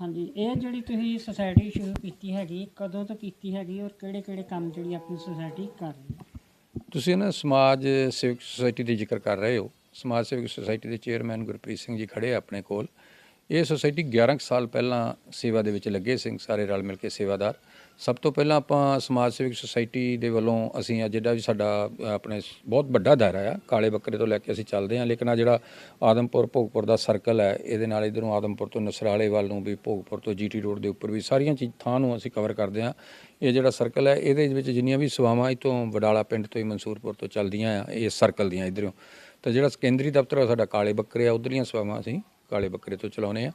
ਹਾਂਜੀ, ਇਹ ਜਿਹੜੀ ਤੁਸੀਂ ਸੁਸਾਇਟੀ ਸ਼ੁਰੂ ਕੀਤੀ ਹੈਗੀ, ਕਦੋਂ ਤੋਂ ਕੀਤੀ ਹੈਗੀ ਔਰ ਕਿਹੜੇ ਕਿਹੜੇ ਕੰਮ ਜਿਹੜੀ ਆਪਣੀ ਸੁਸਾਇਟੀ ਕਰ ਰਹੀ ਹੈ? ਤੁਸੀਂ ਨਾ ਸਮਾਜ ਸੇਵਕ ਸੁਸਾਇਟੀ ਦੀ ਜ਼ਿਕਰ ਕਰ ਰਹੇ ਹੋ। ਸਮਾਜ ਸੇਵਕ ਸੁਸਾਇਟੀ ਦੇ ਚੇਅਰਮੈਨ ਗੁਰਪ੍ਰੀਤ ਸਿੰਘ ਜੀ ਖੜੇ ਆਪਣੇ ਕੋਲ। ਇਹ ਸੁਸਾਇਟੀ 11 ਕੁ ਸਾਲ ਪਹਿਲਾਂ ਸੇਵਾ ਦੇ ਵਿੱਚ ਲੱਗੇ ਸਿੰਘ, ਸਾਰੇ ਰਲ ਮਿਲ ਕੇ ਸੇਵਾਦਾਰ। ਸਭ ਤੋਂ ਪਹਿਲਾਂ ਆਪਾਂ ਸਮਾਜ ਸੇਵਕ ਸੁਸਾਇਟੀ ਦੇ ਵੱਲੋਂ ਅਸੀਂ ਆ ਜਿਹੜਾ ਵੀ ਸਾਡਾ ਆਪਣੇ ਬਹੁਤ ਵੱਡਾ ਦਾਇਰਾ ਆ, ਕਾਲੇ ਬੱਕਰੇ ਤੋਂ ਲੈ ਕੇ ਅਸੀਂ ਚੱਲਦੇ ਹਾਂ, ਲੇਕਿਨ ਆ ਜਿਹੜਾ ਆਦਮਪੁਰ ਭੋਗਪੁਰ ਦਾ ਸਰਕਲ ਹੈ, ਇਹਦੇ ਨਾਲ ਇਧਰੋਂ ਆਦਮਪੁਰ ਤੋਂ ਨਸਰਾਲੇ ਵੱਲ ਨੂੰ ਵੀ ਭੋਗਪੁਰ ਤੋਂ ਜੀਟੀ ਰੋਡ ਦੇ ਉੱਪਰ ਵੀ ਸਾਰੀਆਂ ਚੀਜ਼ ਥਾਂ ਨੂੰ ਅਸੀਂ ਕਵਰ ਕਰਦੇ ਹਾਂ। ਇਹ ਜਿਹੜਾ ਸਰਕਲ ਹੈ, ਇਹਦੇ ਵਿੱਚ ਜਿੰਨੀਆਂ ਵੀ ਸੇਵਾਵਾਂ ਇਤੋਂ ਵਡਾਲਾ ਪਿੰਡ ਤੋਂ ਹੀ ਮਨਸੂਰਪੁਰ ਤੋਂ ਚੱਲਦੀਆਂ ਆ, ਇਹ ਸਰਕਲ ਦੀਆਂ ਇਧਰੋਂ। ਤਾਂ ਜਿਹੜਾ ਕੇਂਦਰੀ ਦਫ਼ਤਰ ਆ, ਸਾਡਾ ਕਾਲੇ ਬੱਕਰੇ ਆ, ਉਧਰਲੀਆਂ ਸੇਵਾਵਾਂ ਅਸੀਂ ਕਾਲੇ ਬੱਕਰੇ ਤੋਂ ਚਲਾਉਨੇ ਆ।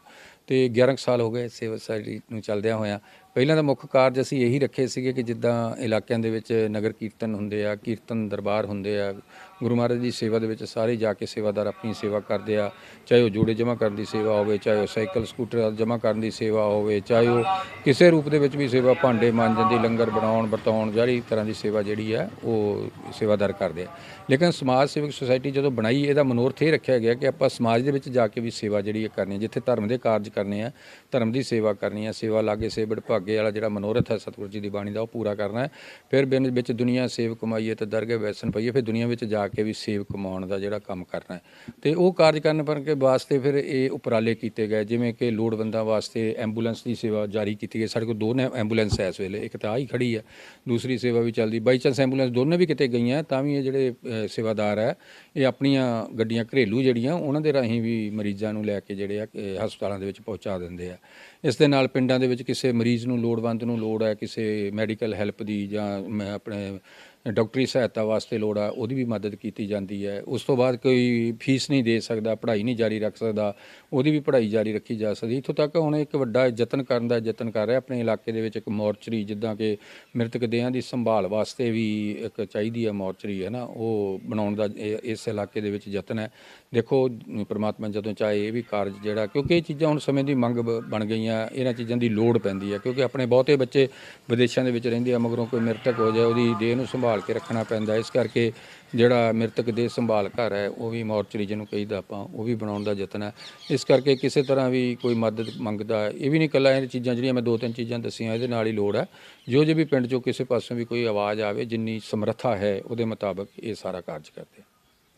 ਤੇ 11 ਕੁ ਸਾਲ ਹੋ ਗਏ ਸੇਵਾ ਸੁਸਾਇਟੀ ਨੂੰ ਚੱਲਦਿਆਂ ਹੋਇਆਂ। ਪਹਿਲਾਂ ਦਾ ਮੁੱਖ ਕਾਰਜ ਅਸੀਂ ਇਹੀ ਰੱਖੇ ਸੀਗੇ ਕਿ ਜਿੱਦਾਂ ਇਲਾਕਿਆਂ ਦੇ ਵਿੱਚ ਨਗਰ ਕੀਰਤਨ ਹੁੰਦੇ ਆ, ਕੀਰਤਨ ਦਰਬਾਰ ਹੁੰਦੇ ਆ, ਗੁਰੂ ਮਹਾਰਾਜ ਦੀ ਸੇਵਾ ਦੇ ਵਿੱਚ ਸਾਰੇ ਜਾ ਕੇ ਸੇਵਾਦਾਰ ਆਪਣੀ ਸੇਵਾ ਕਰਦੇ ਆ, ਚਾਹੇ ਉਹ ਜੋੜੇ ਜਮ੍ਹਾਂ ਕਰਨ ਦੀ ਸੇਵਾ ਹੋਵੇ, ਚਾਹੇ ਉਹ ਸਾਈਕਲ, ਸਕੂਟਰ ਜਮ੍ਹਾਂ ਕਰਨ ਦੀ ਸੇਵਾ ਹੋਵੇ, ਚਾਹੇ ਉਹ ਕਿਸੇ ਰੂਪ ਦੇ ਵਿੱਚ ਵੀ ਸੇਵਾ ਭਾਂਡੇ ਮਾਂਜਣ ਦੀ, ਲੰਗਰ ਬਣਾਉਣ, ਵਰਤਾਉਣ ਜਿਹੜੀ ਤਰ੍ਹਾਂ ਦੀ ਸੇਵਾ ਜਿਹੜੀ ਆ, ਉਹ ਸੇਵਾਦਾਰ ਕਰਦੇ ਆ। ਲੇਕਿਨ ਸਮਾਜ ਸੇਵਕ ਸੁਸਾਇਟੀ ਜਦੋਂ ਬਣਾਈ, ਇਹਦਾ ਮਨੋਰਥ ਇਹ ਰੱਖਿਆ ਗਿਆ ਕਿ ਆਪਾਂ ਸਮਾਜ ਦੇ ਵਿੱਚ ਜਾ ਕੇ ਵੀ ਸੇਵਾ ਜਿਹੜੀ ਹੈ ਕਰਨੀ ਜਿੱਥੇ ਧਰਮ ਦੇ ਕਾਰਜ ਕਰਨੇ ਆ, ਧਰਮ ਦੀ ਸੇਵਾ ਕਰਨੀ ਹੈ ਸੇਵਾ ਲਾਗੇ ਸੇਵੜ ਭਾਗੇ ਵਾਲਾ ਜਿਹੜਾ ਮਨੋਰਥ ਹੈ ਸਤਿਗੁਰੂ ਜੀ ਦੀ ਬਾਣੀ ਦਾ, ਉਹ ਪੂਰਾ ਕਰਨਾ ਹੈ। ਫਿਰ ਬਿਨ ਵਿੱਚ ਦੁਨੀਆ ਸੇਵ ਕਮਾਈਏ ਤੇ ਦਰਗਹਿ ਵੈਸਨ ਪਈਏ, ਫਿਰ ਦੁਨੀਆ ਵਿੱਚ ਜਾ ਕੇ ਵੀ ਸੇਵ ਕਮਾਉਣ ਦਾ ਜਿਹੜਾ ਕੰਮ ਕਰਨਾ ਹੈ। ਤੇ ਉਹ ਕਾਰਜ ਕਰਨ ਪਰ ਕੇ ਵਾਸਤੇ ਫਿਰ ਇਹ ਉਪਰਾਲੇ ਕੀਤੇ ਗਏ, ਜਿਵੇਂ ਕਿ ਲੋੜਵੰਦਾਂ ਵਾਸਤੇ ਐਂਬੂਲੈਂਸ ਦੀ ਸੇਵਾ ਜਾਰੀ ਕੀਤੀ ਗਈ। ਸਾਡੇ ਕੋਲ ਦੋ ਐਂਬੂਲੈਂਸ ਹੈ ਇਸ ਵੇਲੇ, ਇੱਕ ਤਾਂ ਆਹ ਹੀ ਖੜੀ ਹੈ, ਦੂਸਰੀ ਸੇਵਾ ਵੀ ਚੱਲਦੀ। ਬਾਈ ਚਾਂਸ ਐਂਬੂਲੈਂਸ ਦੋਨੇ ਵੀ ਕਿਤੇ ਗਈਆਂ, ਤਾਂ ਵੀ ਇਹ ਜਿਹੜੇ ਸੇਵਾਦਾਰ ਹੈ, ਇਹ ਆਪਣੀਆਂ ਗੱਡੀਆਂ ਘਰੇਲੂ ਜਿਹੜੀਆਂ, ਉਹਨਾਂ ਦੇ ਰਾਹੀਂ ਵੀ ਮਰੀਜ਼ਾਂ ਨੂੰ ਲੈ ਕੇ ਜਿਹੜੇ ਆ ਹਸਪਤਾਲਾਂ ਦੇ ਵਿੱਚ ਪਹੁੰਚਾ ਦਿੰਦੇ ਆ। ਇਸ ਦੇ ਨਾਲ ਪਿੰਡਾਂ ਦੇ ਵਿੱਚ ਕਿਸੇ ਮਰੀਜ਼ ਨੂੰ ਲੋੜਵੰਦ ਨੂੰ ਲੋੜ ਹੈ ਕਿਸੇ ਮੈਡੀਕਲ ਹੈਲਪ ਦੀ ਜਾਂ ਮੈਂ ਆਪਣੇ ਡਾਕਟਰੀ ਸਹਾਇਤਾ ਵਾਸਤੇ ਲੋੜ ਆ, ਉਹਦੀ ਵੀ ਮਦਦ ਕੀਤੀ ਜਾਂਦੀ ਹੈ। ਉਸ ਤੋਂ ਬਾਅਦ ਕੋਈ ਫੀਸ ਨਹੀਂ ਦੇ ਸਕਦਾ, ਪੜ੍ਹਾਈ ਨਹੀਂ ਜਾਰੀ ਰੱਖ ਸਕਦਾ, ਉਹਦੀ ਵੀ ਪੜ੍ਹਾਈ ਜਾਰੀ ਰੱਖੀ ਜਾ ਸਕਦੀ। ਇੱਥੋਂ ਤੱਕ ਹੁਣ ਇੱਕ ਵੱਡਾ ਯਤਨ ਕਰਨ ਦਾ ਯਤਨ ਕਰ ਰਿਹਾ, ਆਪਣੇ ਇਲਾਕੇ ਦੇ ਵਿੱਚ ਇੱਕ ਮੋਰਚਰੀ, ਜਿੱਦਾਂ ਕਿ ਮ੍ਰਿਤਕ ਦੇਹਾਂ ਦੀ ਸੰਭਾਲ ਵਾਸਤੇ ਵੀ ਇੱਕ ਚਾਹੀਦੀ ਹੈ ਮੋਰਚਰੀ, ਹੈ ਨਾ? ਉਹ ਬਣਾਉਣ ਦਾ ਇਸ ਇਲਾਕੇ ਦੇ ਵਿੱਚ ਯਤਨ ਹੈ। ਦੇਖੋ, ਪ੍ਰਮਾਤਮਾ ਜਦੋਂ ਚਾਹੇ ਇਹ ਵੀ ਕਾਰਜ ਜਿਹੜਾ, ਕਿਉਂਕਿ ਇਹ ਚੀਜ਼ਾਂ ਹੁਣ ਸਮੇਂ ਦੀ ਮੰਗ ਬ- ਬਣ ਗਈਆਂ, ਇਹਨਾਂ ਚੀਜ਼ਾਂ ਦੀ ਲੋੜ ਪੈਂਦੀ ਹੈ, ਕਿਉਂਕਿ ਆਪਣੇ ਬਹੁਤੇ ਬੱਚੇ ਵਿਦੇਸ਼ਾਂ ਦੇ ਵਿੱਚ ਰਹਿੰਦੇ ਆ, ਮਗਰੋਂ ਕੋਈ ਮ੍ਰਿਤਕ ਹੋ ਜਾਏ, ਉਹਦੀ ਦੇਹ ਨੂੰ ਸੰਭਾਲ ਸੰਭਾਲ ਕੇ ਰੱਖਣਾ ਪੈਂਦਾ ਇਸ ਕਰਕੇ ਜਿਹੜਾ ਮ੍ਰਿਤਕ ਦੇ ਸੰਭਾਲ ਘਰ ਹੈ, ਉਹ ਵੀ ਮੋਰਚਰੀ ਜਿਹਨੂੰ ਕਹੀਦਾ ਆਪਾਂ, ਉਹ ਵੀ ਬਣਾਉਣ ਦਾ ਯਤਨ ਹੈ। ਇਸ ਕਰਕੇ ਕਿਸੇ ਤਰ੍ਹਾਂ ਵੀ ਕੋਈ ਮਦਦ ਮੰਗਦਾ, ਇਹ ਵੀ ਨਹੀਂ ਇਕੱਲਾ ਇਹ ਚੀਜ਼ਾਂ ਜਿਹੜੀਆਂ ਮੈਂ ਦੋ ਤਿੰਨ ਚੀਜ਼ਾਂ ਦੱਸੀਆਂ, ਇਹਦੇ ਨਾਲ ਹੀ ਲੋੜ ਹੈ। ਜੋ ਜੇ ਵੀ ਪਿੰਡ ਚੋਂ ਕਿਸੇ ਪਾਸੋਂ ਵੀ ਕੋਈ ਆਵਾਜ਼ ਆਵੇ, ਜਿੰਨੀ ਸਮਰੱਥਾ ਹੈ, ਉਹਦੇ ਮੁਤਾਬਕ ਇਹ ਸਾਰਾ ਕਾਰਜ ਕਰਦੇ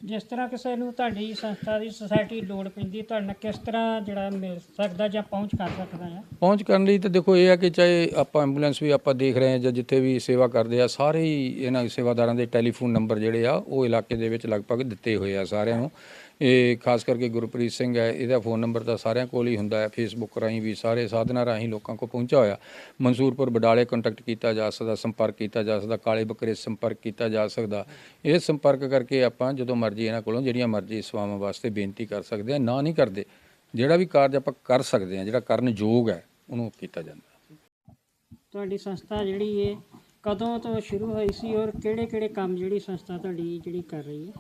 ਜਿਸ ਤਰ੍ਹਾਂ ਕਿਸੇ ਨੂੰ ਤੁਹਾਡੀ ਸੰਸਥਾ ਦੀ ਸੁਸਾਇਟੀ ਲੋੜ ਪੈਂਦੀ, ਤੁਹਾਡੇ ਨਾਲ ਕਿਸ ਤਰ੍ਹਾਂ ਜਿਹੜਾ ਮਿਲ ਸਕਦਾ ਜਾਂ ਪਹੁੰਚ ਕਰ ਸਕਦਾ ਹੈ ਪਹੁੰਚ ਕਰਨ ਲਈ ਤਾਂ ਦੇਖੋ ਇਹ ਆ ਕਿ ਚਾਹੇ ਆਪਾਂ ਐਂਬੂਲੈਂਸ ਵੀ ਆਪਾਂ ਦੇਖ ਰਹੇ ਹਾਂ ਜਾਂ ਜਿੱਥੇ ਵੀ ਸੇਵਾ ਕਰਦੇ ਆ, ਸਾਰੇ ਹੀ ਇਹਨਾਂ ਸੇਵਾਦਾਰਾਂ ਦੇ ਟੈਲੀਫੋਨ ਨੰਬਰ ਜਿਹੜੇ ਆ, ਉਹ ਇਲਾਕੇ ਦੇ ਵਿੱਚ ਲਗਭਗ ਦਿੱਤੇ ਹੋਏ ਆ ਸਾਰਿਆਂ ਨੂੰ। ਇਹ ਖਾਸ ਕਰਕੇ ਗੁਰਪ੍ਰੀਤ ਸਿੰਘ ਹੈ, ਇਹਦਾ ਫੋਨ ਨੰਬਰ ਤਾਂ ਸਾਰਿਆਂ ਕੋਲ ਹੀ ਹੁੰਦਾ ਹੈ ਫੇਸਬੁੱਕ ਰਾਹੀਂ ਵੀ, ਸਾਰੇ ਸਾਧਨਾਂ ਰਾਹੀਂ ਲੋਕਾਂ ਕੋਲ ਪਹੁੰਚਿਆ ਹੋਇਆ। ਮਨਸੂਰਪੁਰ ਬਡਾਲੇ ਕੰਟੈਕਟ ਕੀਤਾ ਜਾ ਸਕਦਾ, ਸੰਪਰਕ ਕੀਤਾ ਜਾ ਸਕਦਾ, ਕਾਲੇ ਬੱਕਰੇ ਸੰਪਰਕ ਕੀਤਾ ਜਾ ਸਕਦਾ। ਇਹ ਸੰਪਰਕ ਕਰਕੇ ਆਪਾਂ ਜਦੋਂ ਮਰਜ਼ੀ ਇਹਨਾਂ ਕੋਲੋਂ ਜਿਹੜੀਆਂ ਮਰਜ਼ੀ ਸੇਵਾਵਾਂ ਵਾਸਤੇ ਬੇਨਤੀ ਕਰ ਸਕਦੇ ਆ, ਨਾ ਨਹੀਂ ਕਰਦੇ। ਜਿਹੜਾ ਵੀ ਕਾਰਜ ਆਪਾਂ ਕਰ ਸਕਦੇ ਆ, ਜਿਹੜਾ ਕਰਨ ਯੋਗ ਹੈ, ਉਹਨੂੰ ਕੀਤਾ ਜਾਂਦਾ। ਤੁਹਾਡੀ ਸੰਸਥਾ ਜਿਹੜੀ ਹੈ ਕਦੋਂ ਤੋਂ ਸ਼ੁਰੂ ਹੋਈ ਸੀ ਔਰ ਕਿਹੜੇ ਕਿਹੜੇ ਕੰਮ ਜਿਹੜੀ ਸੰਸਥਾ ਤੁਹਾਡੀ ਜਿਹੜੀ ਕਰ ਰਹੀ ਹੈ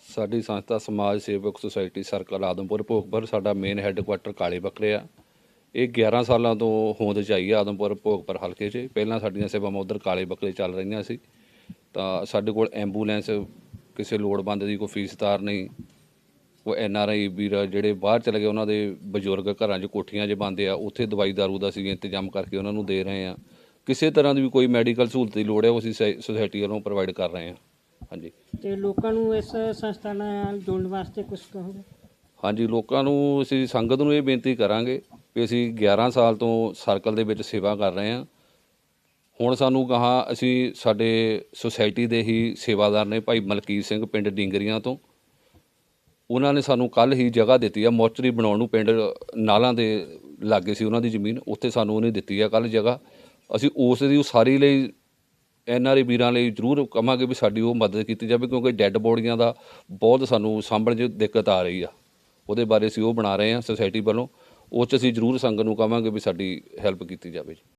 ਸਾਡੀ ਸੰਸਥਾ ਸਮਾਜ ਸੇਵਕ ਸੁਸਾਇਟੀ ਸਰਕਲ ਆਦਮਪੁਰ ਭੋਗਪੁਰ, ਸਾਡਾ ਮੇਨ ਹੈੱਡਕੁਆਟਰ ਕਾਲੇ ਬੱਕਰੇ ਆ। ਇਹ 11 ਸਾਲਾਂ ਤੋਂ ਹੋਂਦ ਚ ਆਈ ਆ ਆਦਮਪੁਰ ਭੋਗਪੁਰ ਹਲਕੇ 'ਚ। ਪਹਿਲਾਂ ਸਾਡੀਆਂ ਸੇਵਾਵਾਂ ਉਧਰ ਕਾਲੇ ਬੱਕਰੇ ਚੱਲ ਰਹੀਆਂ ਸੀ। ਤਾਂ ਸਾਡੇ ਕੋਲ ਐਂਬੂਲੈਂਸ ਕਿਸੇ ਲੋੜਵੰਦ ਦੀ ਕੋਈ ਫੀਸ ਤਾਰ ਨਹੀਂ। ਉਹ ਐਨ ਆਰ ਆਈ ਵੀਰ ਜਿਹੜੇ ਬਾਹਰ ਚਲੇ ਗਏ, ਉਹਨਾਂ ਦੇ ਬਜ਼ੁਰਗ ਘਰਾਂ 'ਚ ਕੋਠੀਆਂ 'ਚ ਬੰਦੇ ਆ, ਉੱਥੇ ਦਵਾਈ ਦਾਰੂ ਦਾ ਅਸੀਂ ਇੰਤਜ਼ਾਮ ਕਰਕੇ ਉਹਨਾਂ ਨੂੰ ਦੇ ਰਹੇ ਆ। ਕਿਸੇ ਤਰ੍ਹਾਂ ਦੀ ਵੀ ਕੋਈ ਮੈਡੀਕਲ ਸਹੂਲਤ ਦੀ ਲੋੜ ਹੈ, ਉਹ ਅਸੀਂ ਸੁਸਾਇਟੀ ਵੱਲੋਂ ਪ੍ਰੋਵਾਈਡ ਕਰ ਰਹੇ ਹਾਂ ਹਾਂਜੀ। ਤੇ ਲੋਕਾਂ ਨੂੰ ਇਸ ਸੰਸਥਾ ਨਾਲ ਜੁੜਨ ਵਾਸਤੇ ਕੁਝ ਕਹੋਗੇ? ਹਾਂਜੀ ਲੋਕਾਂ ਨੂੰ ਅਸੀਂ ਸੰਗਤ ਨੂੰ ਇਹ ਬੇਨਤੀ ਕਰਾਂਗੇ ਵੀ ਅਸੀਂ 11 ਸਾਲ ਤੋਂ ਸਰਕਲ ਦੇ ਵਿੱਚ ਸੇਵਾ ਕਰ ਰਹੇ ਹਾਂ। ਹੁਣ ਸਾਨੂੰ ਕਹਾ ਅਸੀਂ ਸਾਡੇ ਸੁਸਾਇਟੀ ਦੇ ਹੀ ਸੇਵਾਦਾਰ ਨੇ ਭਾਈ ਮਲਕੀਤ ਸਿੰਘ ਪਿੰਡ ਡਿੰਗਰੀਆਂ ਤੋਂ। ਉਹਨਾਂ ਨੇ ਸਾਨੂੰ ਕੱਲ ਹੀ ਜਗ੍ਹਾ ਦਿੱਤੀ ਆ ਮੋਰਚਰੀ ਬਣਾਉਣ ਨੂੰ ਪਿੰਡ ਨਾਲਾਂ ਦੇ ਲਾਗੇ ਸੀ ਉਹਨਾਂ ਦੀ ਜ਼ਮੀਨ ਉੱਥੇ ਸਾਨੂੰ ਉਹਨੇ ਦਿੱਤੀ ਆ ਕੱਲ ਜਗ੍ਹਾ। ਅਸੀਂ ਉਸ ਦੀ ਉਸਾਰੀ ਲਈ ਐਨ ਆਰ ਆਈ ਵੀਰਾਂ ਲਈ ਜ਼ਰੂਰ ਕਹਾਂਗੇ ਵੀ ਸਾਡੀ ਉਹ ਮਦਦ ਕੀਤੀ ਜਾਵੇ, ਕਿਉਂਕਿ ਡੈੱਡ ਬੋਡੀਆਂ ਦਾ ਬਹੁਤ ਸਾਨੂੰ ਸਾਂਭਣ 'ਚ ਦਿੱਕਤ ਆ ਰਹੀ ਆ। ਉਹਦੇ ਬਾਰੇ ਅਸੀਂ ਉਹ ਬਣਾ ਰਹੇ ਹਾਂ ਸੁਸਾਇਟੀ ਵੱਲੋਂ, ਉਹ 'ਚ ਅਸੀਂ ਜ਼ਰੂਰ ਸੰਗਤ ਨੂੰ ਕਹਾਂਗੇ ਵੀ ਸਾਡੀ ਹੈਲਪ ਕੀਤੀ ਜਾਵੇ ਜੀ।